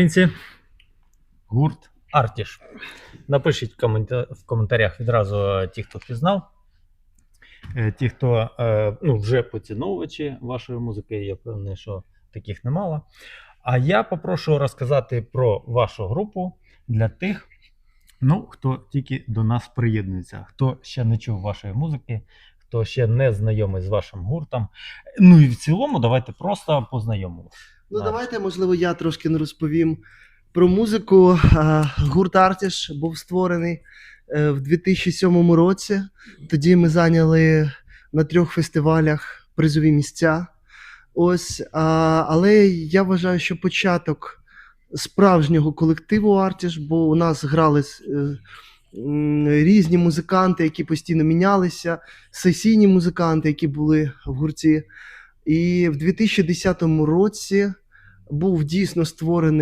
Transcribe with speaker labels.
Speaker 1: Українці, гурт Артіш. Напишіть в, коментарях відразу е, ті, хто пізнав. Е, Ті, хто е, ну, вже поціновувачі вашої музики, я впевнений, що таких немало. А я попрошу розказати про вашу групу для тих, ну, хто тільки до нас приєднується, хто ще не чув вашої музики, хто ще не знайомий з вашим гуртом. Ну і в цілому, давайте просто познайомимо.
Speaker 2: Ну,
Speaker 1: Так.
Speaker 2: давайте, можливо, я трошки не розповім про музику. Гурт Артіш був створений е, в 2007 році. Тоді ми зайняли на трьох фестивалях призові місця. Ось, але я вважаю, що початок справжнього колективу Артіш, бо у нас грали е, різні музиканти, які постійно мінялися, сесійні музиканти, які були в гурті. І в 2010 році був дійсно створений